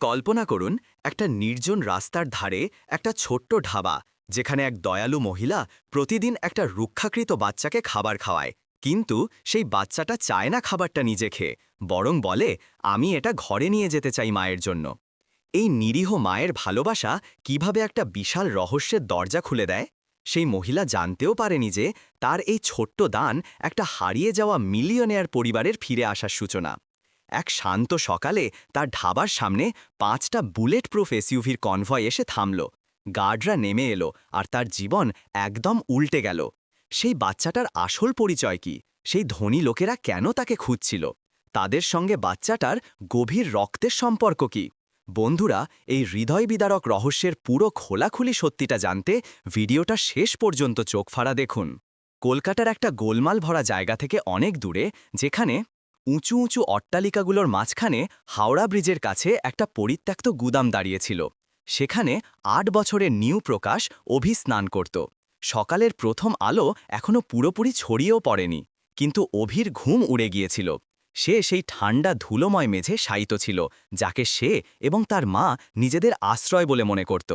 কল্পনা করুন, একটা নির্জন রাস্তার ধারে একটা ছোট্ট ঢাবা যেখানে এক দয়ালু মহিলা প্রতিদিন একটা রুক্ষাকৃত বাচ্চাকে খাবার খাওয়ায়। কিন্তু সেই বাচ্চাটা চায় না খাবারটা নিজে খেয়ে, বরং বলে, আমি এটা ঘরে নিয়ে যেতে চাই মায়ের জন্য। এই নিরীহ মায়ের ভালোবাসা কীভাবে একটা বিশাল রহস্যের দরজা খুলে দেয়? সেই মহিলা জানতেও পারেনি যে, তার এই ছোট্ট দান একটা হারিয়ে যাওয়া মিলিয়নেয়ার পরিবারের ফিরে আসার সূচনা। এক শান্ত সকালে তার ঢাবার সামনে পাঁচটা বুলেট প্রুফ এসইউভির কনভয় এসে থামল। গার্ডরা নেমে এলো আর তার জীবন একদম উল্টে গেল। সেই বাচ্চাটার আসল পরিচয় কি? সেই ধনী লোকেরা কেন তাকে খুঁজছিল? তাদের সঙ্গে বাচ্চাটার গভীর রক্তের সম্পর্ক কি? বন্ধুরা, এই হৃদয় বিদারক রহস্যের পুরো খোলাখুলি সত্যিটা জানতে ভিডিওটা শেষ পর্যন্ত চোখ ফাড়া দেখুন। কলকাতার একটা গোলমাল ভরা জায়গা থেকে অনেক দূরে, যেখানে উঁচু উঁচু অট্টালিকাগুলোর মাঝখানে হাওড়া ব্রিজের কাছে একটা পরিত্যক্ত গুদাম দাঁড়িয়েছিল। সেখানে আট বছরের নিউ প্রকাশ অভি স্নান করত। সকালের প্রথম আলো এখনও পুরোপুরি ছড়িয়েও পড়েনি, কিন্তু অভির ঘুম উড়ে গিয়েছিল। সে সেই ঠান্ডা ধুলোময় মেঝে শায়িত ছিল, যাকে সে এবং তার মা নিজেদের আশ্রয় বলে মনে করত।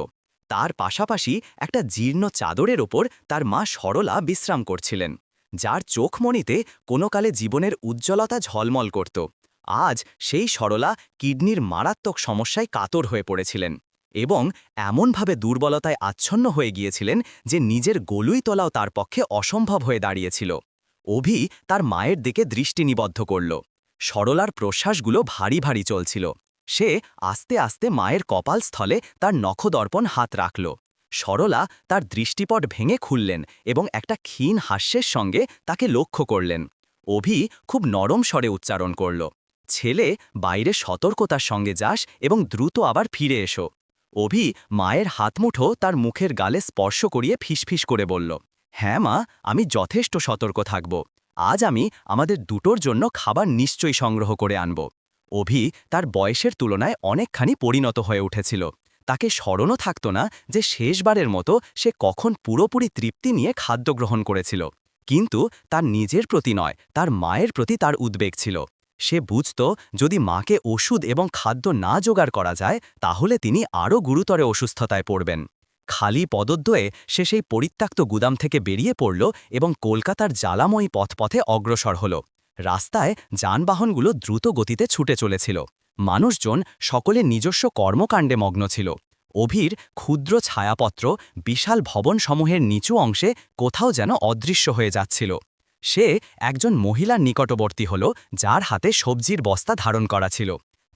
তার পাশাপাশি একটা জীর্ণ চাদরের ওপর তার মা সরলা বিশ্রাম করছিলেন। যার চোখমণিতে কোনো কালে জীবনের উজ্জ্বলতা ঝলমল করত। আজ সেই সরলা কিডনির মারাত্মক সমস্যায় কাতর হয়ে পড়েছিলেন এবং এমনভাবে দুর্বলতায় আচ্ছন্ন হয়ে গিয়েছিলেন যে নিজের গলুই তোলাও তার পক্ষে অসম্ভব হয়ে দাঁড়িয়েছিল। অভি তার মায়ের দিকে দৃষ্টি নিবদ্ধ করল। সরলার প্রশ্বাসগুলো ভারী ভারী চলছিল। সে আস্তে আস্তে মায়ের কপালস্থলে তার নখদর্পণ হাত রাখল। সরলা তার দৃষ্টিপট ভেঙে খুললেন এবং একটা ক্ষীণ হাস্যের সঙ্গে তাকে লক্ষ্য করলেন। অভি খুব নরম স্বরে উচ্চারণ করল, ছেলে, বাইরে সতর্কতার সঙ্গে যাস এবং দ্রুত আবার ফিরে এসো। অভি মায়ের হাতমুঠো তার মুখের গালে স্পর্শ করিয়ে ফিসফিস করে বলল হ্যাঁ মা, আমি যথেষ্ট সতর্ক থাকব। আজ আমি আমাদের দুটোর জন্য খাবার নিশ্চয়ই সংগ্রহ করে আনব। অভি তার বয়সের তুলনায় অনেকখানি পরিণত হয়ে উঠেছিল। তাকে স্মরণও থাকত না যে শেষবারের মতো সে কখন পুরোপুরি তৃপ্তি নিয়ে খাদ্য গ্রহণ করেছিল। কিন্তু তার নিজের প্রতি নয়, তার মায়ের প্রতি তার উদ্বেগ ছিল। সে বুঝত, যদি মাকে ওষুধ এবং খাদ্য না জোগাড় করা যায়, তাহলে তিনি আরও গুরুতরে অসুস্থতায় পড়বেন। খালি পদদ্বয়ে সে সেই পরিত্যক্ত গুদাম থেকে বেরিয়ে পড়ল এবং কলকাতার জ্বালাময়ী পথপথে অগ্রসর হল। রাস্তায় যানবাহনগুলো দ্রুত গতিতে ছুটে চলেছিল। মানুষজন সকলে নিজস্ব কর্মকাণ্ডে মগ্ন ছিল। অভির ক্ষুদ্র ছায়াপত্র বিশাল ভবনসমূহের নিচু অংশে কোথাও যেন অদৃশ্য হয়ে যাচ্ছিল। সে একজন মহিলার নিকটবর্তী হল, যার হাতে সবজির বস্তা ধারণ করা ছিল।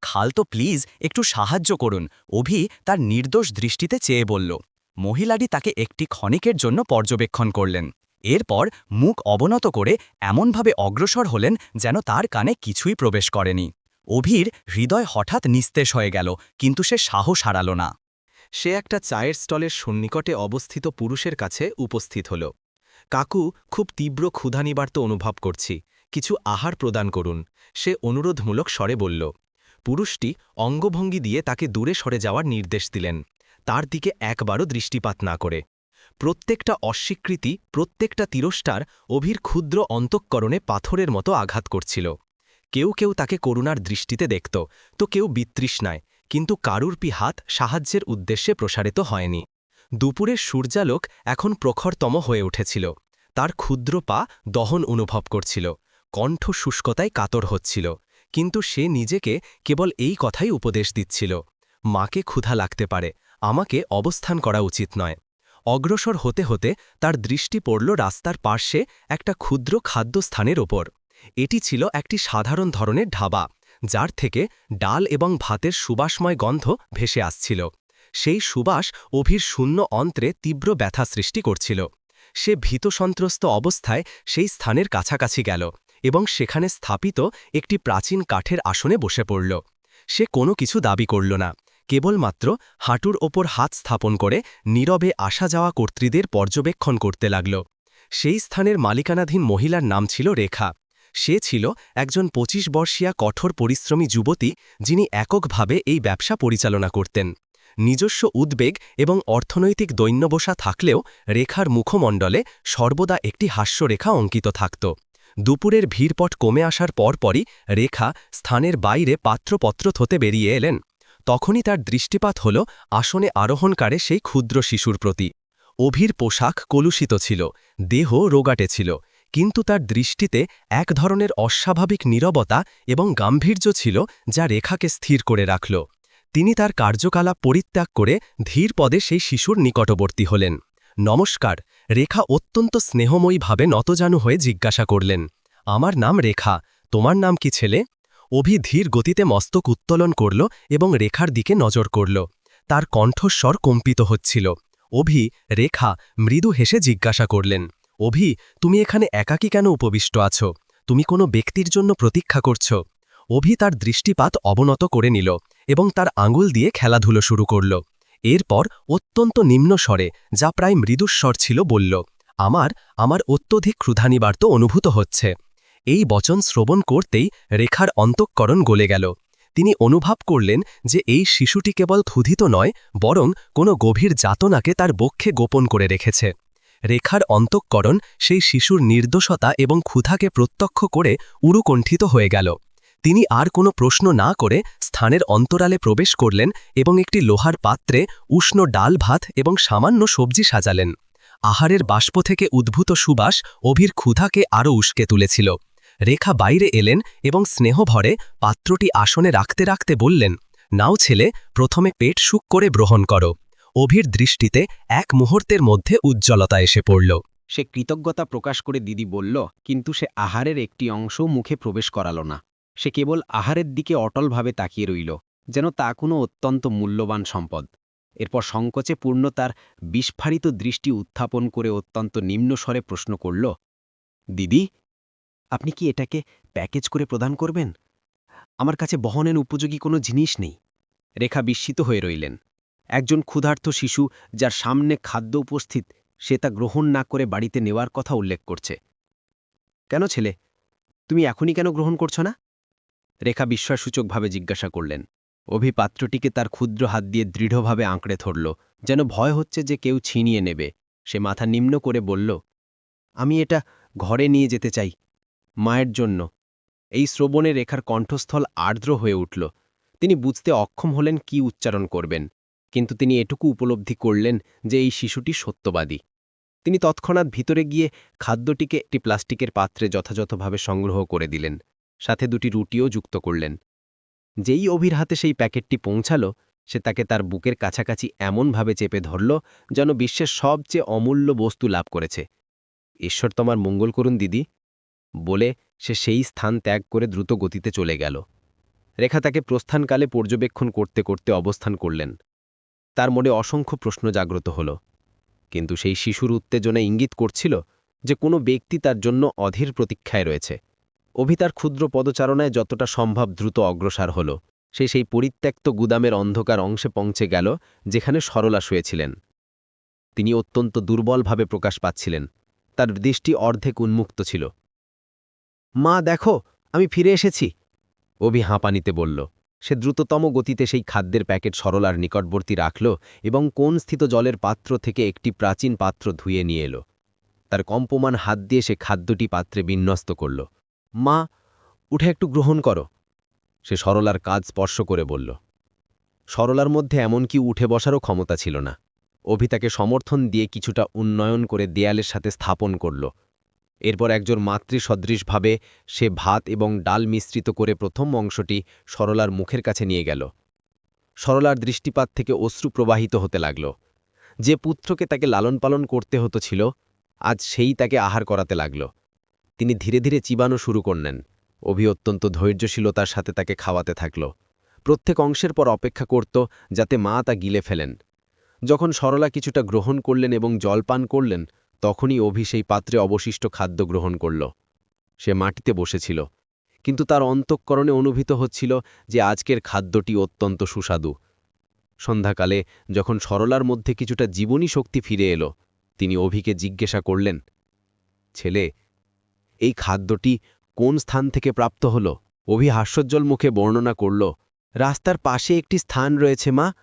খাল তো প্লিজ একটু সাহায্য করুন, অভি তার নির্দোষ দৃষ্টিতে চেয়ে বলল। মহিলাটি তাকে একটি ক্ষণিকের জন্য পর্যবেক্ষণ করলেন। এরপর মুখ অবনত করে এমনভাবে অগ্রসর হলেন যেন তার কানে কিছুই প্রবেশ করেনি। অভির হৃদয় হঠাৎ নিস্তেজ হয়ে গেল, কিন্তু সে সাহস হারাল না। সে একটা চায়ের স্টলের সন্নিকটে অবস্থিত পুরুষের কাছে উপস্থিত হল। কাকু, খুব তীব্র ক্ষুধানিবার্ত অনুভব করছি। কিছু আহার প্রদান করুন। সে অনুরোধমূলক স্বরে বলল। পুরুষটি অঙ্গভঙ্গি দিয়ে তাকে দূরে সরে যাওয়ার নির্দেশ দিলেন। তার দিকে একবারও দৃষ্টিপাত না করে। প্রত্যেকটা অস্বীকৃতি, প্রত্যেকটা তিরস্কার অভির ক্ষুদ্র অন্তঃকরণে পাথরের মতো আঘাত করছিল। কেউ কেউ তাকে করুণার দৃষ্টিতে দেখত, তো কেউ বিতৃষ্ণায় কিন্তু কারুরপি হাত সাহায্যের উদ্দেশ্যে প্রসারিত হয়নি। দুপুরের সূর্যালোক এখন প্রখরতম হয়ে উঠেছিল। তার ক্ষুদ্র পা দহন অনুভব করছিল, কণ্ঠ শুষ্কতায় কাতর হচ্ছিল, কিন্তু সে নিজেকে কেবল এই কথাই উপদেশ দিচ্ছিল, মাকে ক্ষুধা লাগতে পারে, আমাকে অবস্থান করা উচিত নয়। অগ্রসর হতে হতে তার দৃষ্টি পড়ল রাস্তার পার্শ্বে একটা ক্ষুদ্র খাদ্যস্থানের ওপর। এটি ছিল একটি সাধারণ ধরনের ঢাবা যার থেকে ডাল এবং ভাতের সুবাসময় গন্ধ ভেসে আসছিল। সেই সুবাস অভির শূন্য অন্ত্রে তীব্র ব্যথা সৃষ্টি করছিল। সে ভীতসন্ত্রস্ত অবস্থায় সেই স্থানের কাছাকাছি গেল এবং সেখানে স্থাপিত একটি প্রাচীন কাঠের আসনে বসে পড়ল। সে কোনো কিছু দাবি করল না। কেবলমাত্র হাঁটুর ওপর হাত স্থাপন করে নীরবে আসা যাওয়া কর্তৃদের পর্যবেক্ষণ করতে লাগল। সেই স্থানের মালিকানাধীন মহিলার নাম ছিল রেখা। সে ছিল একজন ২৫ বর্ষীয়া কঠোর পরিশ্রমী যুবতী যিনি এককভাবে এই ব্যবসা পরিচালনা করতেন। নিজস্ব উদ্বেগ এবং অর্থনৈতিক দৈন্যবসা থাকলেও রেখার মুখমণ্ডলে সর্বদা একটি হাস্যরেখা অঙ্কিত থাকত। দুপুরের ভিড়পট কমে আসার পরপরই রেখা স্থানের বাইরে পাত্রপত্র থতে বেরিয়ে এলেন। তখনই তার দৃষ্টিপাত হল আসনে আরোহণকারে সেই ক্ষুদ্র শিশুর প্রতি। অভির পোশাক কলুষিত ছিল, দেহ রোগাটে ছিল, কিন্তু তার দৃষ্টিতে এক ধরনের অস্বাভাবিক নীরবতা এবং গাম্ভীর্য ছিল যা রেখাকে স্থির করে রাখল। তিনি তার কার্যকলাপ পরিত্যাগ করে ধীর পদে সেই শিশুর নিকটবর্তী হলেন। নমস্কার, রেখা অত্যন্ত স্নেহময়ীভাবে নতজানু হয়ে জিজ্ঞাসা করলেন, আমার নাম রেখা, তোমার নাম কি ছেলে? অভি ধীর গতিতে মস্তক উত্তোলন করল এবং রেখার দিকে নজর করল। তার কণ্ঠস্বর কম্পিত হচ্ছিল। অভি, রেখা, মৃদু হেসে জিজ্ঞাসা করলেন, অভি, তুমি এখানে একাকী কেন উপবিষ্ট আছো? তুমি কোনো ব্যক্তির জন্য প্রতীক্ষা করছ? অভি তার দৃষ্টিপাত অবনত করে নিল এবং তার আঙুল দিয়ে খেলাধুলো শুরু করল। এরপর অত্যন্ত নিম্ন স্বরে, যা প্রায় মৃদুস্বর ছিল, বলল, আমার আমার অত্যধিক ক্ষুধানিবার্ত অনুভূত হচ্ছে। এই বচন শ্রবণ করতেই রেখার অন্তঃকরণ গলে গেল। তিনি অনুভব করলেন যে এই শিশুটি কেবল ক্ষুধিত নয়, বরং কোনো গভীর যাতনাকে তার বক্ষে গোপন করে রেখেছে। রেখার অন্তঃকরণ সেই শিশুর নির্দোষতা এবং ক্ষুধাকে প্রত্যক্ষ করে উরুকণ্ঠিত হয়ে গেল। তিনি আর কোনো প্রশ্ন না করে স্থানের অন্তরালে প্রবেশ করলেন এবং একটি লোহার পাত্রে উষ্ণ ডাল ভাত এবং সামান্য সবজি সাজালেন। আহারের বাষ্প থেকে উদ্ভূত সুবাস অভির ক্ষুধাকে আরও উস্কে তুলেছিল। রেখা বাইরে এলেন এবং স্নেহভরে পাত্রটি আসনে রাখতে রাখতে বললেন, নাও ছেলে, প্রথমে পেট সুখ করে গ্রহণ করো। অভির দৃষ্টিতে এক মুহূর্তের মধ্যে উজ্জ্বলতা এসে পড়ল। সে কৃতজ্ঞতা প্রকাশ করে দিদি বলল, কিন্তু সে আহারের একটি অংশও মুখে প্রবেশ করাল না। সে কেবল আহারের দিকে অটলভাবে তাকিয়ে রইল, যেন তা কোনো অত্যন্ত মূল্যবান সম্পদ। এরপর সংকোচে পূর্ণ তার বিস্ফারিত দৃষ্টি উত্থাপন করে অত্যন্ত নিম্নস্বরে প্রশ্ন করল, দিদি আপনি কি এটাকে প্যাকেজ করে প্রদান করবেন? আমার কাছে বহনের উপযোগী কোনো জিনিস নেই। রেখা বিস্মিত হয়ে রইলেন। একজন ক্ষুধার্ত শিশু যার সামনে খাদ্য উপস্থিত, সে তা গ্রহণ না করে বাড়িতে নেওয়ার কথা উল্লেখ করছে। কেন ছেলে? তুমি এখনই কেন গ্রহণ করছ না? রেখা বিস্ময়সূচকভাবে জিজ্ঞাসা করলেন। অভিপাত্রটিকে তার ক্ষুদ্র হাত দিয়ে দৃঢ়ভাবে আঁকড়ে ধরল, যেন ভয় হচ্ছে যে কেউ ছিনিয়ে নেবে। সে মাথা নিম্ন করে বলল, আমি এটা ঘরে নিয়ে যেতে চাই। মায়ের জন্য। এই শ্রবণে রেখার কণ্ঠস্থল আর্দ্র হয়ে উঠল। তিনি বুঝতে অক্ষম হলেন কি উচ্চারণ করবেন। কিন্তু তিনি এটুকু উপলব্ধি করলেন যে এই শিশুটি সত্যবাদী। তিনি তৎক্ষণাৎ ভিতরে গিয়ে খাদ্যটিকে একটি প্লাস্টিকের পাত্রে যথাযথভাবে সংগ্রহ করে দিলেন, সাথে দুটি রুটিও যুক্ত করলেন। যেই অভির হাতে সেই প্যাকেটটি পৌঁছাল, সে তাকে তার বুকের কাছাকাছি এমনভাবে চেপে ধরল যেন বিশ্বের সবচেয়ে অমূল্য বস্তু লাভ করেছে। ঈশ্বর তোমার মঙ্গল করুন, দিদি। বলে সে সেই স্থান ত্যাগ করে দ্রুত গতিতে চলে গেল। রেখা তাকে প্রস্থানকালে পর্যবেক্ষণ করতে করতে অবস্থান করলেন। তার মনে অসংখ্য প্রশ্ন জাগ্রত হল। কিন্তু সেই শিশুর উত্তেজনা ইঙ্গিত করছিল যে কোনো ব্যক্তি তার জন্য অধীর প্রতীক্ষায় রয়েছে। অভি তার ক্ষুদ্র পদচারণায় যতটা সম্ভব দ্রুত অগ্রসর হল। সে সেই পরিত্যক্ত গুদামের অন্ধকার অংশে পৌঁছে গেল যেখানে সরলা শুয়েছিলেন। তিনি অত্যন্ত দুর্বলভাবে প্রকাশ পাচ্ছিলেন। তার দৃষ্টি অর্ধেক উন্মুক্ত ছিল। মা, দেখো, আমি ফিরে এসেছি। অভি হাঁপানিতে বলল, সে দ্রুততম গতিতে সেই খাদ্যের প্যাকেট সরলার নিকটবর্তী রাখল এবং কোন স্থিত জলের পাত্র থেকে একটি প্রাচীন পাত্র ধুয়ে নিয়ে এলো। তার কম্পমান হাত দিয়ে সে খাদ্যটি পাত্রে বিন্যস্ত করল। মা, উঠে একটু গ্রহণ করো। সে সরলার কাজ স্পর্শ করে বলল, সরলার মধ্যে এমনকি উঠে বসারও ক্ষমতা ছিল না। অভি তাকে সমর্থন দিয়ে কিছুটা উন্নয়ন করে দেয়ালের সাথে স্থাপন করল। এরপর একজন মাতৃসদৃশভাবে সে ভাত এবং ডাল মিশ্রিত করে প্রথম অংশটি সরলার মুখের কাছে নিয়ে গেল। সরলার দৃষ্টিপাত থেকে অশ্রু প্রবাহিত হতে লাগল। যে পুত্রকে তাকে লালন পালন করতে হতো ছিল, আজ সেই তাকে আহার করাতে লাগল। তিনি ধীরে ধীরে চিবানো শুরু করলেন। অভি অত্যন্ত ধৈর্যশীলতার সাথে তাকে খাওয়াতে থাকল। প্রত্যেক অংশের পর অপেক্ষা করত যাতে মা তা গিলে ফেলেন। যখন সরলা কিছুটা গ্রহণ করলেন এবং জল পান করলেন তখনই অভি সেই পাত্রে অবশিষ্ট খাদ্য গ্রহণ করল। সে মাটিতে বসেছিল। কিন্তু তার অন্তঃকরণে অনুভূত হচ্ছিল যে আজকের খাদ্যটি অত্যন্ত সুস্বাদু। সন্ধ্যাকালে যখন সরলার মধ্যে কিছুটা জীবনী শক্তি ফিরে এলো, তিনি অভিকে জিজ্ঞাসা করলেন, ছেলে, এই খাদ্যটি কোন স্থান থেকে প্রাপ্ত হল? অভি হাস্যজ্জ্বল মুখে বর্ণনা করল, রাস্তার পাশে একটি স্থান রয়েছে মা।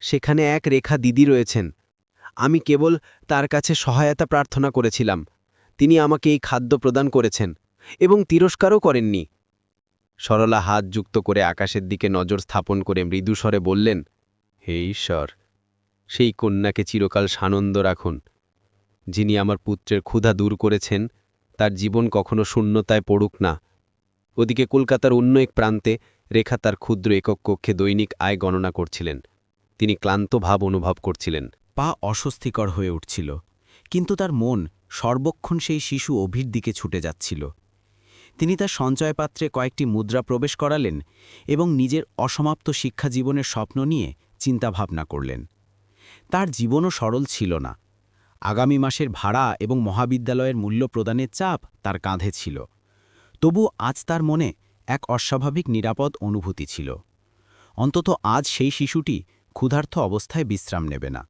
সেখানে এক রেখা দিদি রয়েছেন। আমি কেবল তার কাছে সহায়তা প্রার্থনা করেছিলাম। তিনি আমাকে এই খাদ্য প্রদান করেছেন এবং তিরস্কারও করেননি। সরলা হাত যুক্ত করে আকাশের দিকে নজর স্থাপন করে মৃদুস্বরে বললেন, হে ঈশ্বর, সেই কন্যাকে চিরকাল সানন্দ রাখুন। যিনি আমার পুত্রের ক্ষুধা দূর করেছেন, তার জীবন কখনো শূন্যতায় পড়ুক না। ওদিকে কলকাতার অন্য এক প্রান্তে রেখা তার ক্ষুদ্র একক কক্ষে দৈনিক আয় গণনা করছিলেন। তিনি ক্লান্ত ভাব অনুভব করছিলেন। পা অস্বস্তিকর হয়ে উঠছিল, কিন্তু তার মন সর্বক্ষণ সেই শিশু অভির দিকে ছুটে যাচ্ছিল। তিনি তার সঞ্চয়পাত্রে কয়েকটি মুদ্রা প্রবেশ করালেন এবং নিজের অসমাপ্ত শিক্ষা জীবনের স্বপ্ন নিয়ে চিন্তাভাবনা করলেন। তার জীবনও সরল ছিল না। আগামী মাসের ভাড়া এবং মহাবিদ্যালয়ের মূল্য প্রদানের চাপ তার কাঁধে ছিল। তবু আজ তার মনে এক অস্বাভাবিক নিরাপদ অনুভূতি ছিল। অন্তত আজ সেই শিশুটি ক্ষুধার্থ অবস্থায় বিশ্রাম নেবে না।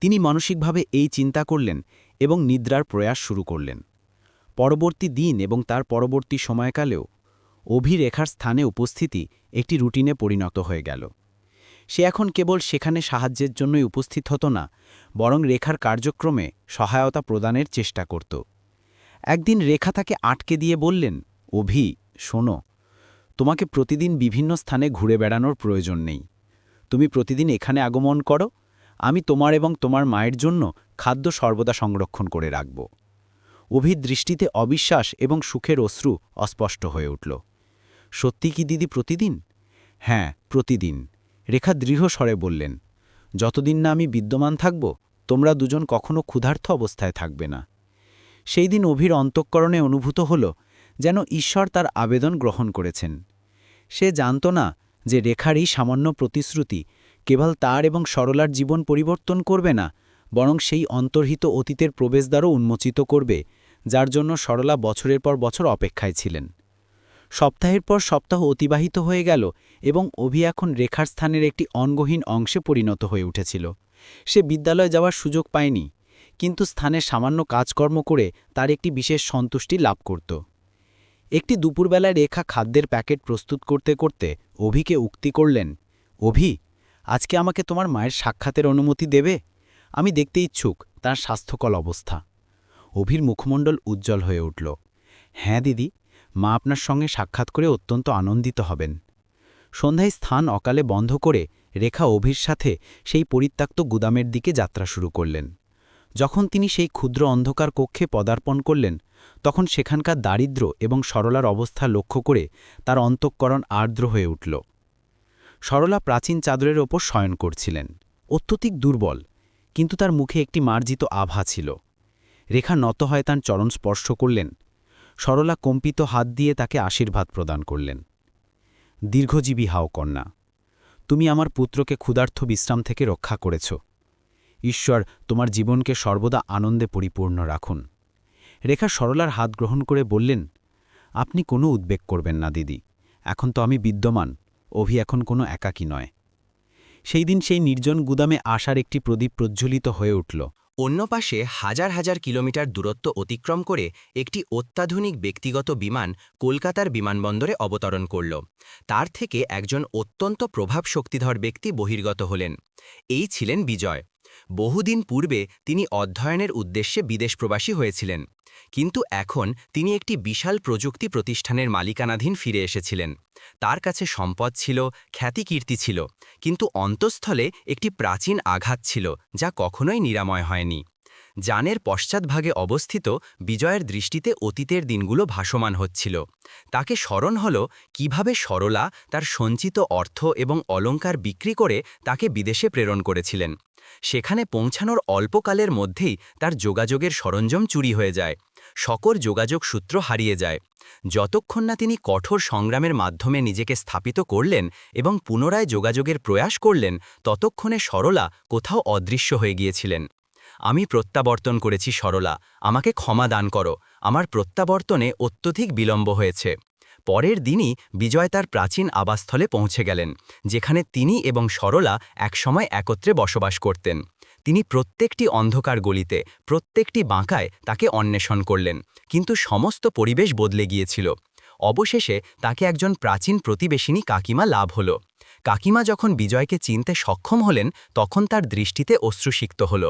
তিনি মানসিকভাবে এই চিন্তা করলেন এবং নিদ্রার প্রয়াস শুরু করলেন। পরবর্তী দিন এবং তার পরবর্তী সময়কালেও অভিরেখার স্থানে উপস্থিতি একটি রুটিনে পরিণত হয়ে গেল। সে এখন কেবল সেখানে সাহায্যের জন্যই উপস্থিত হতো না, বরং রেখার কার্যক্রমে সহায়তা প্রদানের চেষ্টা করত। একদিন রেখা তাকে আটকে দিয়ে বললেন, অভি, শোনো, তোমাকে প্রতিদিন বিভিন্ন স্থানে ঘুরে বেড়ানোর প্রয়োজন নেই। তুমি প্রতিদিন এখানে আগমন করো আমি তোমার এবং তোমার মায়ের জন্য খাদ্য সর্বদা সংরক্ষণ করে রাখব। অভির দৃষ্টিতে অবিশ্বাস এবং সুখের অশ্রু অস্পষ্ট হয়ে উঠল। সত্যি কি দিদি প্রতিদিন? হ্যাঁ প্রতিদিন। রেখা দৃঢ় স্বরে বললেন, যতদিন না আমি বিদ্যমান থাকব, তোমরা দুজন কখনো ক্ষুধার্থ অবস্থায় থাকবে না। সেই দিন অভির অন্তঃকরণে অনুভূত হল যেন ঈশ্বর তার আবেদন গ্রহণ করেছেন। সে জানত না যে রেখার এই সামান্য প্রতিশ্রুতি কেবল তার এবং সরলার জীবন পরিবর্তন করবে না, বরং সেই অন্তর্হিত অতীতের প্রবেশদ্বারও উন্মোচিত করবে, যার জন্য সরলা বছরের পর বছর অপেক্ষায় ছিলেন। সপ্তাহের পর সপ্তাহ অতিবাহিত হয়ে গেল এবং অভি এখন রেখার স্থানের একটি অঙ্গহীন অংশে পরিণত হয়ে উঠেছিল। সে বিদ্যালয়ে যাওয়ার সুযোগ পায়নি, কিন্তু স্থানে সামান্য কাজকর্ম করে তার একটি বিশেষ সন্তুষ্টি লাভ করত। একটি দুপুরবেলায় রেখা খাদ্যের প্যাকেট প্রস্তুত করতে করতে অভিকে উক্তি করলেন, অভি আজকে আমাকে তোমার মায়ের সাক্ষাতের অনুমতি দেবে? আমি দেখতে ইচ্ছুক, তার স্বাস্থ্যকল অবস্থা। অভির মুখমণ্ডল উজ্জ্বল হয়ে উঠল। হ্যাঁ দিদি, মা আপনার সঙ্গে সাক্ষাৎ করে অত্যন্ত আনন্দিত হবেন। সন্ধ্যায় স্থান অকালে বন্ধ করে রেখা অভির সাথে সেই পরিত্যক্ত গুদামের দিকে যাত্রা শুরু করলেন। যখন তিনি সেই ক্ষুদ্র অন্ধকার কক্ষে পদার্পণ করলেন, তখন সেখানকার দারিদ্র্য এবং সরলার অবস্থা লক্ষ্য করে তার অন্তঃকরণ আর্দ্র হয়ে উঠল। সরলা প্রাচীন চাদরের ওপর শয়ন করছিলেন। অত্যধিক দুর্বল, কিন্তু তার মুখে একটি মার্জিত আভা ছিল। রেখা নত হয় তার চরণ স্পর্শ করলেন। সরলা কম্পিত হাত দিয়ে তাকে আশীর্বাদ প্রদান করলেন। দীর্ঘজীবী হাও কন্যা, তুমি আমার পুত্রকে ক্ষুধার্থ বিশ্রাম থেকে রক্ষা করেছ। ঈশ্বর, তোমার জীবনকে সর্বদা আনন্দে পরিপূর্ণ রাখুন। রেখা সরলার হাত গ্রহণ করে বললেন, আপনি কোনো উদ্বেগ করবেন না, দিদি। এখন তো আমি বিদ্যমান। অভি এখন কোনো একাকী নয়। সেই দিন সেই নির্জন গুদামে আসার একটি প্রদীপ প্রজ্জ্বলিত হয়ে উঠল। অন্য পাশে হাজার হাজার কিলোমিটার দূরত্ব অতিক্রম করে একটি অত্যাধুনিক ব্যক্তিগত বিমান কলকাতার বিমানবন্দরে অবতরণ করল। তার থেকে একজন অত্যন্ত প্রভাব শক্তিধর ব্যক্তি বহির্গত হলেন। এই ছিলেন বিজয়। বহুদিন পূর্বে তিনি অধ্যয়নের উদ্দেশ্যে বিদেশ প্রবাসী হয়েছিলেন, কিন্তু এখন তিনি একটি বিশাল প্রযুক্তি প্রতিষ্ঠানের মালিকানাধীন ফিরে এসেছিলেন। তার কাছে সম্পদ ছিল খ্যাতিকীর্তি ছিল, কিন্তু অন্তঃস্থলে একটি প্রাচীন আঘাত ছিল, যা কখনোই নিরাময় হয়নি। যানের পশ্চাৎভাগে অবস্থিত বিজয়ের দৃষ্টিতে অতীতের দিনগুলো ভাসমান হচ্ছিল। তাকে স্মরণ হল কীভাবে সরলা তার সঞ্চিত অর্থ এবং অলঙ্কার বিক্রি করে তাকে বিদেশে প্রেরণ করেছিলেন। সেখানে পৌঁছানোর অল্পকালের মধ্যেই তার যোগাযোগের সরঞ্জাম চুরি হয়ে যায়, সকল যোগাযোগ সূত্র হারিয়ে যায়। যতক্ষণ না তিনি কঠোর সংগ্রামের মাধ্যমে নিজেকে স্থাপিত করলেন এবং পুনরায় যোগাযোগের প্রয়াস করলেন, ততক্ষণে সরলা কোথাও অদৃশ্য হয়ে গিয়েছিলেন। আমি প্রত্যাবর্তন করেছি, সরলা। আমাকে ক্ষমা দান করো। আমার প্রত্যাবর্তনে অত্যধিক বিলম্ব হয়েছে। পরের দিনই বিজয় তার প্রাচীন আবাসস্থলে পৌঁছে গেলেন, যেখানে তিনি এবং সরলা একসময় একত্রে বসবাস করতেন। তিনি প্রত্যেকটি অন্ধকার গলিতে, প্রত্যেকটি বাঁকায় তাকে অন্বেষণ করলেন, কিন্তু সমস্ত পরিবেশ বদলে গিয়েছিল। অবশেষে তাকে একজন প্রাচীন প্রতিবেশিনী কাকিমা লাভ হল। কাকিমা যখন বিজয়কে চিনতে সক্ষম হলেন, তখন তার দৃষ্টিতে অশ্রুসিক্ত হল।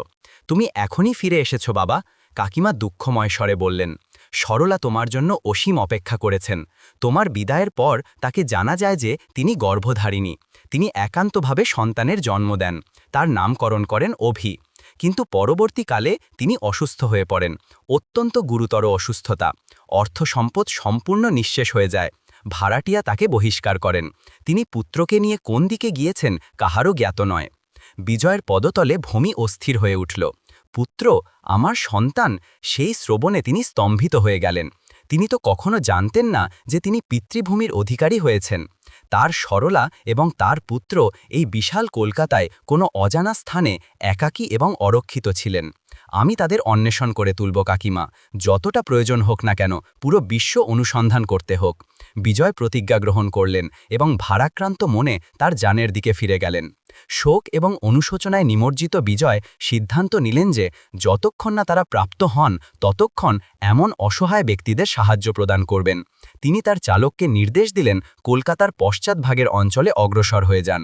তুমি এখনই ফিরে এসেছ বাবা? কাকিমা দুঃখময় স্বরে বললেন সরলা তোমার জন্য অসীম অপেক্ষা করেছেন। তোমার বিদায়ের পর তাকে জানা যায় যে তিনি গর্ভধারিণী। তিনি একান্তভাবে সন্তানের জন্ম দেন। তার নামকরণ করেন অভি। কিন্তু পরবর্তীকালে তিনি অসুস্থ হয়ে পড়েন। অত্যন্ত গুরুতর অসুস্থতা। অর্থ সম্পদ সম্পূর্ণ নিঃশেষ হয়ে যায়। ভাড়াটিয়া তাকে বহিষ্কার করেন। তিনি পুত্রকে নিয়ে কোন দিকে গিয়েছেন কাহারও জ্ঞাত নয়। বিজয়ের পদতলে ভূমি অস্থির হয়ে উঠল। পুত্র, আমার সন্তান, সেই শ্রবণে তিনি স্তম্ভিত হয়ে গেলেন। তিনি তো কখনো জানতেন না যে তিনি পিতৃভূমির অধিকারী হয়েছেন। তার সরলা এবং তার পুত্র এই বিশাল কলকাতায় কোনো অজানা স্থানে একাকী এবং অরক্ষিত ছিলেন। আমি তাদের অন্বেষণ করে তুলব, কাকিমা। যতটা প্রয়োজন হোক না কেন, পুরো বিশ্ব অনুসন্ধান করতে হোক। বিজয় প্রতিজ্ঞা গ্রহণ করলেন এবং ভারাক্রান্ত মনে তার জানের দিকে ফিরে গেলেন। শোক এবং অনুশোচনায় নিমজ্জিত বিজয় সিদ্ধান্ত নিলেন যে, যতক্ষণ না তারা প্রাপ্ত হন, ততক্ষণ এমন অসহায় ব্যক্তিদের সাহায্য প্রদান করবেন। তিনি তার চালককে নির্দেশ দিলেন, কলকাতার পশ্চাৎভাগের অঞ্চলে অগ্রসর হয়ে যান।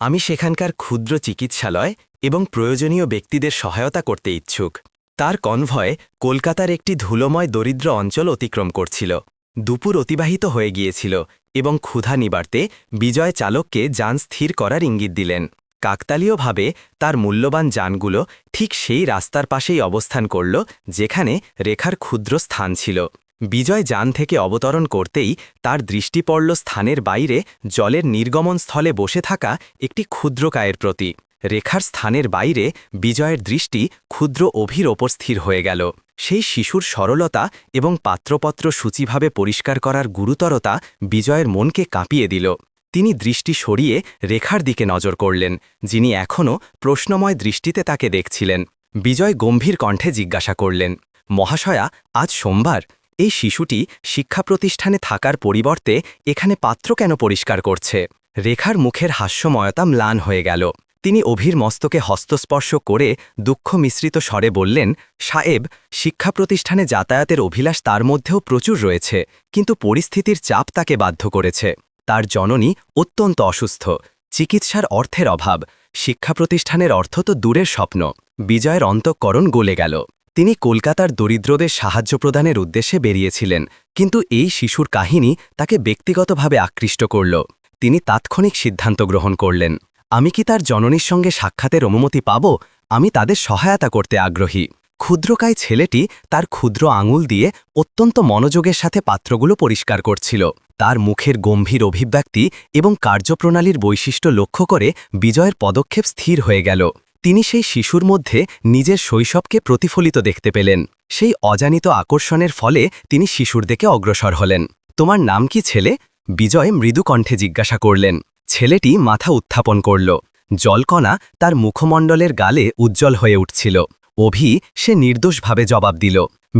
আমি সেখানকার ক্ষুদ্র চিকিৎসালয় এবং প্রয়োজনীয় ব্যক্তিদের সহায়তা করতে ইচ্ছুক। তার কনভয় কলকাতার একটি ধুলোময় দরিদ্র অঞ্চল অতিক্রম করছিল। দুপুর অতিবাহিত হয়ে গিয়েছিল। এবং ক্ষুধা নিবারতে বিজয় চালককে যান স্থির করার ইঙ্গিত দিলেন। কাকতালীয়ভাবে তার মূল্যবান যানগুলো ঠিক সেই রাস্তার পাশেই অবস্থান করল, যেখানে রেখার ক্ষুদ্র স্থান ছিল। বিজয় যান থেকে অবতরণ করতেই তার দৃষ্টি পড়ল স্থানের বাইরে জলের নির্গমন স্থলে বসে থাকা একটি ক্ষুদ্রকায়ের প্রতি। রেখার স্থানের বাইরে বিজয়ের দৃষ্টি ক্ষুদ্র অভির ওপর স্থির হয়ে গেল। সেই শিশুর সরলতা এবং পাত্রপত্র সূচিভাবে পরিষ্কার করার গুরুতরতা বিজয়ের মনকে কাঁপিয়ে দিল। তিনি দৃষ্টি সরিয়ে রেখার দিকে নজর করলেন, যিনি এখনও প্রশ্নময় দৃষ্টিতে তাকে দেখছিলেন। বিজয় গম্ভীর কণ্ঠে জিজ্ঞাসা করলেন, মহাশয়া, আজ সোমবার? এই শিশুটি শিক্ষা প্রতিষ্ঠানে থাকার পরিবর্তে এখানে পাত্র কেন পরিষ্কার করছে? রেখার মুখের হাস্যময়তা ম্লান হয়ে গেল। তিনি অভির মস্তকে হস্তস্পর্শ করে দুঃখ মিশ্রিত স্বরে বললেন, সাহেব শিক্ষা প্রতিষ্ঠানে যাতায়াতের অভিলাষ তার মধ্যেও প্রচুর রয়েছে, কিন্তু পরিস্থিতির চাপ তাকে বাধ্য করেছে। তার জননী অত্যন্ত অসুস্থ, চিকিৎসার অর্থের অভাব শিক্ষা প্রতিষ্ঠানের অর্থ তো দূরের স্বপ্ন, বিজয়ের অন্তঃকরণ গলে গেল। তিনি কলকাতার দরিদ্রদের সাহায্য প্রদানের উদ্দেশ্যে বেরিয়েছিলেন, কিন্তু এই শিশুর কাহিনী তাকে ব্যক্তিগতভাবে আকৃষ্ট করল। তিনি তাৎক্ষণিক সিদ্ধান্ত গ্রহণ করলেন। আমি কি তার জননীর সঙ্গে সাক্ষাতের অনুমতি পাব? আমি তাদের সহায়তা করতে আগ্রহী। ক্ষুদ্রকায় ছেলেটি তার ক্ষুদ্র আঙুল দিয়ে অত্যন্ত মনোযোগের সাথে পাত্রগুলো পরিষ্কার করছিল। তার মুখের গম্ভীর অভিব্যক্তি এবং কার্যপ্রণালীর বৈশিষ্ট্য লক্ষ্য করে বিজয়ের পদক্ষেপ স্থির হয়ে গেল। তিনি সেই শিশুর মধ্যে নিজের শৈশবকে প্রতিফলিত দেখতে পেলেন। সেই অজানিত আকর্ষণের ফলে তিনি শিশুর দিকে অগ্রসর হলেন। তোমার নাম কি ছেলে? বিজয় মৃদু কণ্ঠে জিজ্ঞাসা করলেন। ছেলেটি মাথা উত্থাপন করল। জলকণা তার মুখমণ্ডলের গালে উজ্জ্বল হয়ে উঠছিল। অভি সে নির্দোষভাবে জবাব দিল।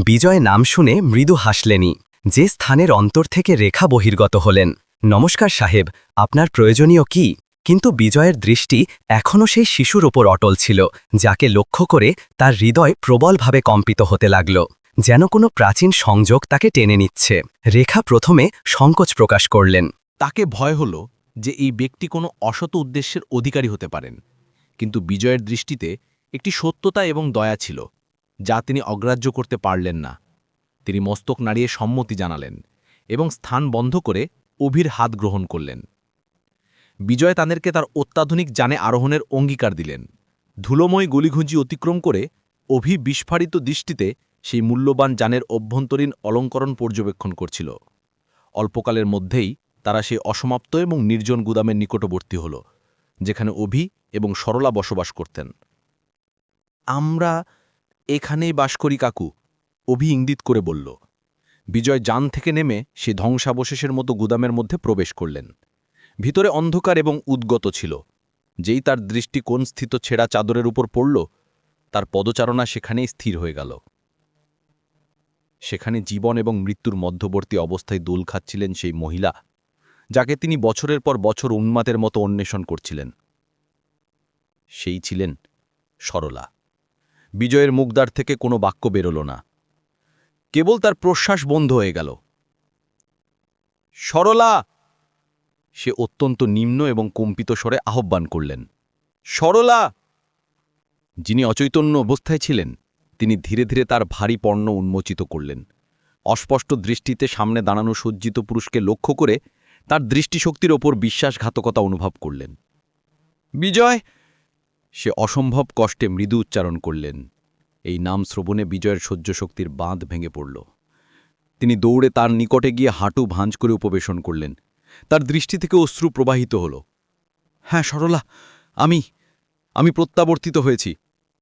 বিজয় নাম শুনে মৃদু হাসলেনি। যে স্থানের অন্তর থেকে রেখা বহির্গত হলেন। নমস্কার সাহেব, আপনার প্রয়োজনীয় কি? কিন্তু বিজয়ের দৃষ্টি এখনও সেই শিশুর ওপর অটল ছিল, যাকে লক্ষ্য করে তার হৃদয় প্রবলভাবে কম্পিত হতে লাগল। যেন কোনো প্রাচীন সংযোগ তাকে টেনে নিচ্ছে। রেখা প্রথমে সংকোচ প্রকাশ করলেন। তাকে ভয় হল। যে এই ব্যক্তি কোনো অসত উদ্দেশ্যের অধিকারী হতে পারেন। কিন্তু বিজয়ের দৃষ্টিতে একটি সত্যতা এবং দয়া ছিল, যা তিনি অগ্রাহ্য করতে পারলেন না। তিনি মস্তক নাড়িয়ে সম্মতি জানালেন এবং স্থান বন্ধ করে অভির হাত গ্রহণ করলেন। বিজয় তাদেরকে তার অত্যাধুনিক যানে আরোহণের অঙ্গীকার দিলেন। ধুলোময় গলিঘুঁজি অতিক্রম করে অভি বিস্ফারিত দৃষ্টিতে সেই মূল্যবান যানের অভ্যন্তরীণ অলঙ্করণ পর্যবেক্ষণ করছিল। অল্পকালের মধ্যেই তারা সেই অসমাপ্ত এবং নির্জন গুদামের নিকটবর্তী হল, যেখানে অভি এবং সরলা বসবাস করতেন। আমরা এখানেই বাস করি, কাকু, অভি ইঙ্গিত করে বলল। বিজয় যান থেকে নেমে সে ধ্বংসাবশেষের মতো গুদামের মধ্যে প্রবেশ করলেন। ভিতরে অন্ধকার এবং উদ্গত ছিল। যেই তার দৃষ্টি কোন স্থিত ছেঁড়া চাদরের উপর পড়ল, তার পদচারণা সেখানেই স্থির হয়ে গেল। সেখানে জীবন এবং মৃত্যুর মধ্যবর্তী অবস্থায় দোল খাচ্ছিলেন সেই মহিলা। যাকে তিনি বছরের পর বছর উন্মাদের মতো অন্বেষণ করছিলেন। সেই ছিলেন সরলা। বিজয়ের মুখদার থেকে কোনো বাক্য বেরোল না। কেবল তার প্রশ্বাস বন্ধ হয়ে গেল। সরলা! সে অত্যন্ত নিম্ন এবং কম্পিত স্বরে আহ্বান করলেন। সরলা! যিনি অচৈতন্য অবস্থায় ছিলেন, তিনি ধীরে ধীরে তার ভারী পণ্য উন্মোচিত করলেন। অস্পষ্ট দৃষ্টিতে সামনে দাঁড়ানো সজ্জিত পুরুষকে লক্ষ্য করে তার দৃষ্টিশক্তির ওপর বিশ্বাসঘাতকতা অনুভব করলেন। বিজয়, সে অসম্ভব কষ্টে মৃদু উচ্চারণ করলেন। এই নাম শ্রবণে বিজয়ের সহ্য শক্তির বাঁধ ভেঙে পড়ল। তিনি দৌড়ে তার নিকটে গিয়ে হাঁটু ভাঁজ করে উপবেশন করলেন। তার দৃষ্টি থেকে অশ্রু প্রবাহিত হল। হ্যাঁ সরলা, আমি আমি প্রত্যাবর্তিত হয়েছি।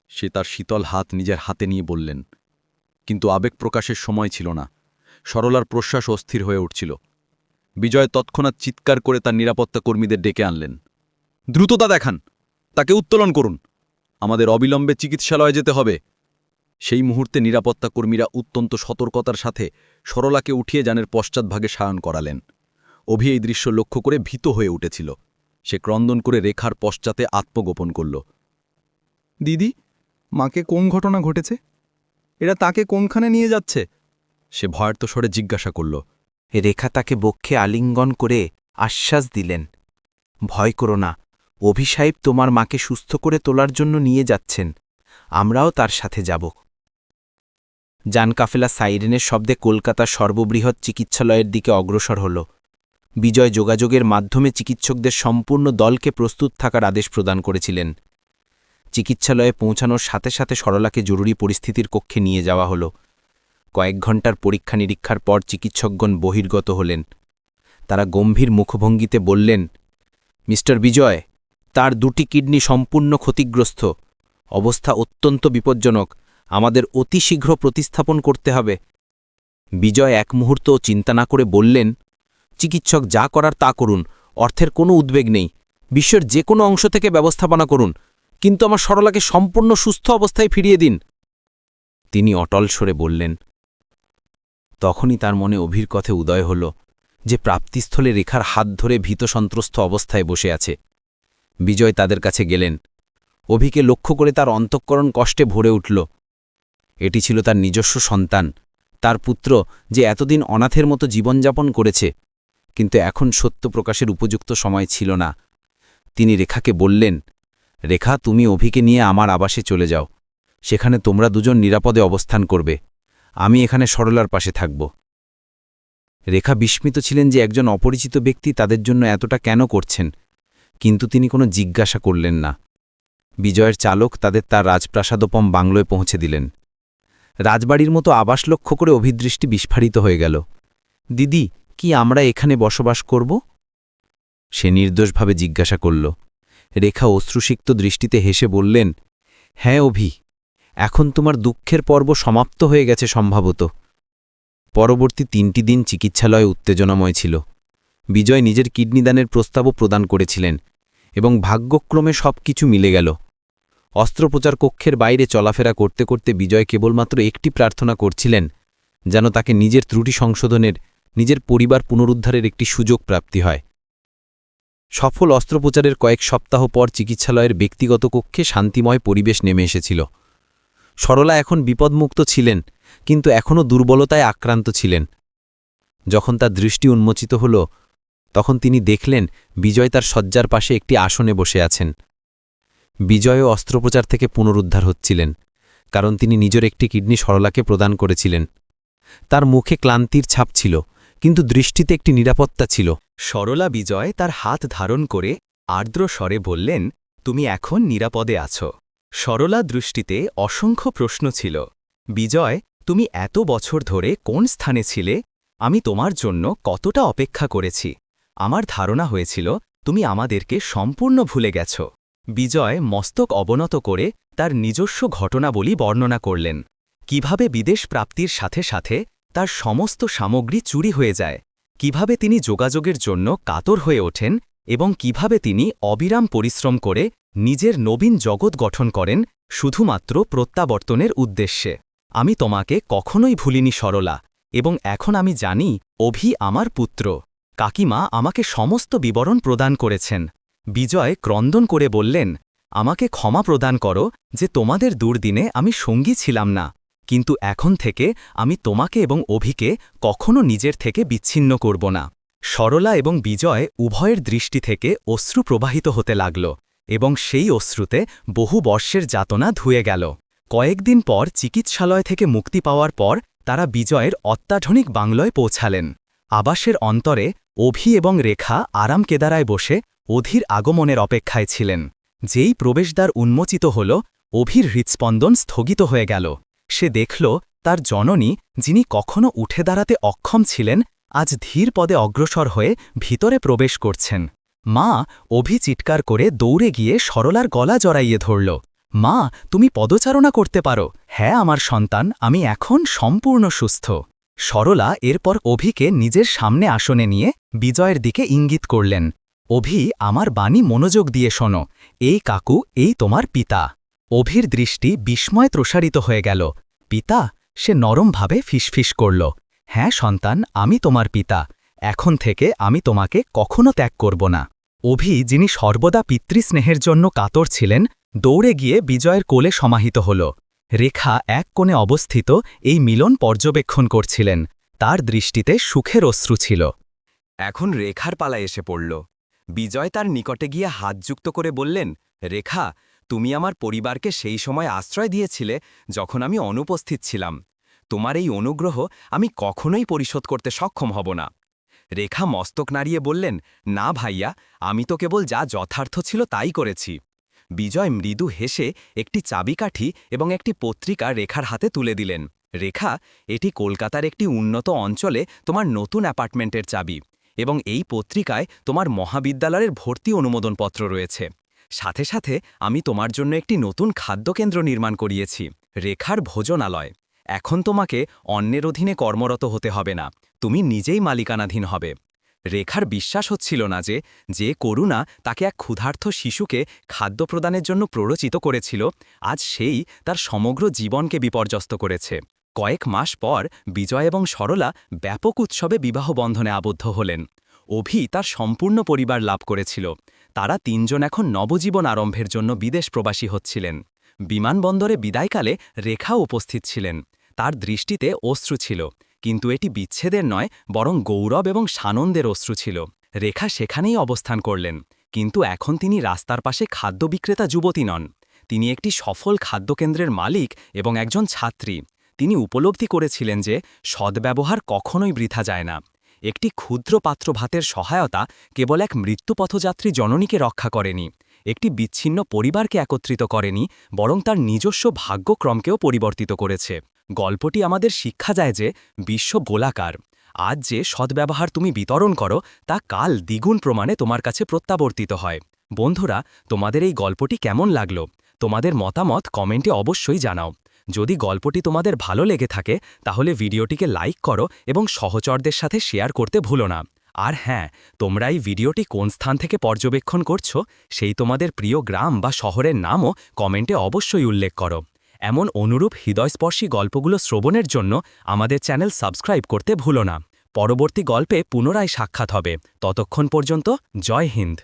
সে তার শীতল হাত নিজের হাতে নিয়ে বললেন। কিন্তু আবেগ প্রকাশের সময় ছিল না। সরলার প্রশ্বাস অস্থির হয়ে উঠছিল। বিজয় তৎক্ষণাৎ চিৎকার করে তার নিরাপত্তা কর্মীদের ডেকে আনলেন। দ্রুততা দেখান। তাকে উত্তোলন করুন। আমাদের অবিলম্বে চিকিৎসালয়ে যেতে হবে। সেই মুহূর্তে নিরাপত্তা কর্মীরা অত্যন্ত সতর্কতার সাথে সরলাকে উঠিয়ে যানের পশ্চাৎভাগে সায়ন করালেন। অভি এই দৃশ্য লক্ষ্য করে ভীত হয়ে উঠেছিল। সে ক্রন্দন করে রেখার পশ্চাতে আত্মগোপন করল। দিদি, মাকে কোন ঘটনা ঘটেছে? এরা তাকে কোনখানে নিয়ে যাচ্ছে? সে ভয়ার্ত স্বরে জিজ্ঞাসা করল। রেখা তাকে বক্ষে আলিঙ্গন করে আশ্বাস দিলেন, ভয় করো না অভিসাহেব তোমার মাকে সুস্থ করে তোলার জন্য নিয়ে যাচ্ছেন, আমরাও তার সাথে যাব। জানকাফেলা সাইরেনের শব্দে কলকাতার সর্ববৃহৎ চিকিৎসালয়ের দিকে অগ্রসর হল। বিজয় যোগাযোগের মাধ্যমে চিকিৎসকদের সম্পূর্ণ দলকে প্রস্তুত থাকার আদেশ প্রদান করেছিলেন। চিকিৎসালয়ে পৌঁছানোর সাথে সাথে সরলাকে জরুরি পরিস্থিতির কক্ষে নিয়ে যাওয়া হল। কয়েক ঘণ্টার পরীক্ষা নিরীক্ষার পর চিকিৎসকগণ বহির্গত হলেন। তারা গম্ভীর মুখভঙ্গিতে বললেন, মিস্টার বিজয়, তার দুটি কিডনি সম্পূর্ণ ক্ষতিগ্রস্ত। অবস্থা অত্যন্ত বিপজ্জনক। আমাদের অতি শীঘ্র প্রতিস্থাপন করতে হবে। বিজয় এক মুহূর্ত চিন্তা না করে বললেন, চিকিৎসক যা করার তা করুন। অর্থের কোনো উদ্বেগ নেই। বিশ্বের যে কোনো অংশ থেকে ব্যবস্থাপনা করুন। কিন্তু আমার সরলাকে সম্পূর্ণ সুস্থ অবস্থায় ফিরিয়ে দিন। তিনি অটল সরে বললেন তখনই তার মনে অভির কথে উদয় হল যে প্রাপ্তিস্থলে রেখার হাত ধরে ভীত সন্ত্রস্ত অবস্থায় বসে আছে। বিজয় তাদের কাছে গেলেন। অভিকে লক্ষ্য করে তার অন্তঃকরণ কষ্টে ভরে উঠল। এটি ছিল তার নিজস্ব সন্তান, তার পুত্র যে এতদিন অনাথের মতো জীবনযাপন করেছে, কিন্তু এখন সত্য প্রকাশের উপযুক্ত সময় ছিল না। তিনি রেখাকে বললেন, রেখা, তুমি অভিকে নিয়ে আমার আবাসে চলে যাও। সেখানে তোমরা দুজন নিরাপদে অবস্থান করবে। আমি এখানে সরলার পাশে থাকব। রেখা বিস্মিত ছিলেন যে একজন অপরিচিত ব্যক্তি তাদের জন্য এতটা কেন করছেন, কিন্তু তিনি কোনো জিজ্ঞাসা করলেন না। বিজয়ের চালক তাদের তার রাজপ্রাসাদোপম বাংলোয় পৌঁছে দিলেন। রাজবাড়ির মতো আবাস লক্ষ্য করে অভিদৃষ্টি বিস্ফারিত হয়ে গেল। দিদি, কি আমরা এখানে বসবাস করব? সে নির্দোষভাবে জিজ্ঞাসা করল। রেখা অশ্রুসিক্ত দৃষ্টিতে হেসে বললেন হ্যাঁ অভি এখন তোমার দুঃখের পর্ব সমাপ্ত হয়ে গেছে সম্ভবত। পরবর্তী তিনটি দিন চিকিৎসালয়ে উত্তেজনাময় ছিল। বিজয় নিজের কিডনি দানের প্রস্তাবও প্রদান করেছিলেন এবং ভাগ্যক্রমে সব কিছু মিলে গেল। অস্ত্রোপচার কক্ষের বাইরে চলাফেরা করতে করতে বিজয় কেবলমাত্র একটি প্রার্থনা করছিলেন যেন তাকে নিজের ত্রুটি সংশোধনের, নিজের পরিবার পুনরুদ্ধারের একটি সুযোগ প্রাপ্তি হয়। সফল অস্ত্রোপচারের কয়েক সপ্তাহ পর চিকিৎসালয়ের ব্যক্তিগত কক্ষে শান্তিময় পরিবেশ নেমে এসেছিল। সরলা এখন বিপদমুক্ত ছিলেন, কিন্তু এখনও দুর্বলতায় আক্রান্ত ছিলেন। যখন তার দৃষ্টি উন্মোচিত হল, তখন তিনি দেখলেন বিজয় তার শয্যার পাশে একটি আসনে বসে আছেন। বিজয়ও অস্ত্রোপচার থেকে পুনরুদ্ধার হচ্ছিলেন, কারণ তিনি নিজের একটি কিডনি সরলাকে প্রদান করেছিলেন। তার মুখে ক্লান্তির ছাপ ছিল, কিন্তু দৃষ্টিতে একটি নিরাপত্তা ছিল। সরলা বিজয় তার হাত ধারণ করে আর্দ্র স্বরে বললেন, তুমি এখন নিরাপদে আছো। সরলা দৃষ্টিতে অসংখ্য প্রশ্ন ছিল। বিজয়, তুমি এত বছর ধরে কোন স্থানে ছিলে? আমি তোমার জন্য কতটা অপেক্ষা করেছি? আমার ধারণা হয়েছিল, তুমি আমাদেরকে সম্পূর্ণ ভুলে গেছ। বিজয় মস্তক অবনত করে তার নিজস্ব ঘটনাবলী বর্ণনা করলেন। কীভাবে বিদেশ প্রাপ্তির সাথে সাথে তার সমস্ত সামগ্রী চুরি হয়ে যায়? কীভাবে তিনি যোগাযোগের জন্য কাতর হয়ে ওঠেন? এবং কীভাবে তিনি অবিরাম পরিশ্রম করে নিজের নবীন জগৎ গঠন করেন শুধুমাত্র প্রত্যাবর্তনের উদ্দেশ্যে। আমি তোমাকে কখনোই ভুলিনি, সরলা, এবং এখন আমি জানি, অভি আমার পুত্র। কাকিমা আমাকে সমস্ত বিবরণ প্রদান করেছেন। বিজয় ক্রন্দন করে বললেন, আমাকে ক্ষমা প্রদান করো যে তোমাদের দুর্দিনে আমি সঙ্গী ছিলাম না, কিন্তু এখন থেকে আমি তোমাকে এবং অভিকে কখনো নিজের থেকে বিচ্ছিন্ন করব না। সরলা এবং বিজয় উভয়ের দৃষ্টি থেকে অশ্রু প্রবাহিত হতে লাগল। এবং সেই অশ্রুতে বহু বর্ষের যাতনা ধুয়ে গেল। কয়েকদিন পর চিকিৎসালয় থেকে মুক্তি পাওয়ার পর তারা বিজয়ের অত্যাধুনিক বাংলোয় পৌঁছালেন। আবাসের অন্তরে অভি এবং রেখা আরাম কেদারায় বসে অধীর আগমনের অপেক্ষায় ছিলেন। যেই প্রবেশদ্বার উন্মোচিত হল, অভির হৃৎস্পন্দন স্থগিত হয়ে গেল। সে দেখল তার জননী, যিনি কখনো উঠে দাঁড়াতে অক্ষম ছিলেন, আজ ধীর পদে অগ্রসর হয়ে ভিতরে প্রবেশ করছেন। মা অভি চিৎকার করে দৌড়ে গিয়ে সরলার গলা জড়াইয়ে ধরল। মা, তুমি পদচারণা করতে পারো। হ্যাঁ আমার সন্তান, আমি এখন সম্পূর্ণ সুস্থ। সরলা এরপর অভিকে নিজের সামনে আসনে নিয়ে বিজয়ের দিকে ইঙ্গিত করলেন। অভি, আমার বাণী মনোযোগ দিয়ে শোনো। এই কাকু, এই তোমার পিতা। অভির দৃষ্টি বিস্ময় প্রসারিত হয়ে গেল। পিতা, সে নরমভাবে ফিসফিস করল। হ্যাঁ সন্তান, আমি তোমার পিতা। এখন থেকে আমি তোমাকে কখনো ত্যাগ করব না। অভি, যিনি সর্বদা পিতৃস্নেহের জন্য কাতর ছিলেন, দৌড়ে গিয়ে বিজয়ের কোলে সমাহিত হল। রেখা এক কোণে অবস্থিত এই মিলন পর্যবেক্ষণ করছিলেন। তার দৃষ্টিতে সুখের অশ্রু ছিল। এখন রেখার পালা এসে পড়ল। বিজয় তার নিকটে গিয়ে হাত যুক্ত করে বললেন, রেখা, তুমি আমার পরিবারকে সেই সময় আশ্রয় দিয়েছিলে যখন আমি অনুপস্থিত ছিলাম। তোমার এই অনুগ্রহ আমি কখনোই পরিশোধ করতে সক্ষম হব না। রেখা মস্তক নাড়িয়ে বললেন, না ভাইয়া, আমি তো কেবল যা যথার্থ ছিল তাই করেছি। বিজয় মৃদু হেসে একটি চাবিকাঠি এবং একটি পত্রিকা রেখার হাতে তুলে দিলেন। রেখা, এটি কলকাতার একটি উন্নত অঞ্চলে তোমার নতুন অ্যাপার্টমেন্টের চাবি এবং এই পত্রিকায় তোমার মহাবিদ্যালয়ের ভর্তি অনুমোদনপত্র রয়েছে। সাথে সাথে আমি তোমার জন্য একটি নতুন খাদ্যকেন্দ্র নির্মাণ করিয়েছি, রেখার ভোজনালয়। এখন তোমাকে অন্যের অধীনে কর্মরত হতে হবে না। তুমি নিজেই মালিকানাধীন হবে। রেখার বিশ্বাস হচ্ছিল না যে যে করুণা তাকে এক ক্ষুধার্থ শিশুকে খাদ্য প্রদানের জন্য প্ররোচিত করেছিল, আজ সেই তার সমগ্র জীবনকে বিপর্যস্ত করেছে। কয়েক মাস পর বিজয় এবং সরলা ব্যাপক উৎসবে বিবাহ বন্ধনে আবদ্ধ হলেন। অভি তার সম্পূর্ণ পরিবার লাভ করেছিল। তারা তিনজন এখন নবজীবন আরম্ভের জন্য বিদেশ প্রবাসী হচ্ছিলেন। বিমানবন্দরে বিদায়কালে রেখা উপস্থিত ছিলেন। তার দৃষ্টিতে অশ্রু ছিল। কিন্তু এটি বিচ্ছেদের নয়, বরং গৌরব এবং সানন্দের অশ্রু ছিল। রেখা সেখানেই অবস্থান করলেন। কিন্তু এখন তিনি রাস্তার পাশে খাদ্য বিক্রেতা যুবতী নন। তিনি একটি সফল খাদ্যকেন্দ্রের মালিক এবং একজন ছাত্রী। তিনি উপলব্ধি করেছিলেন যে সদ্ব্যবহার কখনোই বৃথা যায় না। একটি ক্ষুদ্র পাত্র ভাতের সহায়তা কেবল এক মৃত্যুপথযাত্রী জননীকে রক্ষা করেনি। একটি বিচ্ছিন্ন পরিবারকে একত্রিত করেনি, বরং তার নিজস্ব ভাগ্যক্রমকেও পরিবর্তিত করেছে। গল্পটি আমাদের শিক্ষা যায় যে বিশ্ব গোলাকার। আজ যে সদ্ব্যবহার তুমি বিতরণ করো, তা কাল দ্বিগুণ প্রমাণে তোমার কাছে প্রত্যাবর্তিত হয়। বন্ধুরা, তোমাদের এই গল্পটি কেমন লাগল? তোমাদের মতামত কমেন্টে অবশ্যই জানাও। যদি গল্পটি তোমাদের ভালো লেগে থাকে, তাহলে ভিডিওটিকে লাইক করো এবং সহচরদের সাথে শেয়ার করতে ভুলো না। আর হ্যাঁ তোমরা এই ভিডিওটি কোন স্থান থেকে পর্যবেক্ষণ করছ, সেই তোমাদের প্রিয় গ্রাম বা শহরের নামও কমেন্টে অবশ্যই উল্লেখ করো। এমন অনুরূপ হৃদয়স্পর্শী গল্পগুলো শ্রবণের জন্য আমাদের চ্যানেল সাবস্ক্রাইব করতে ভুলো না। পরবর্তী গল্পে পুনরায় সাক্ষাৎ হবে। ততক্ষণ পর্যন্ত জয় হিন্দ।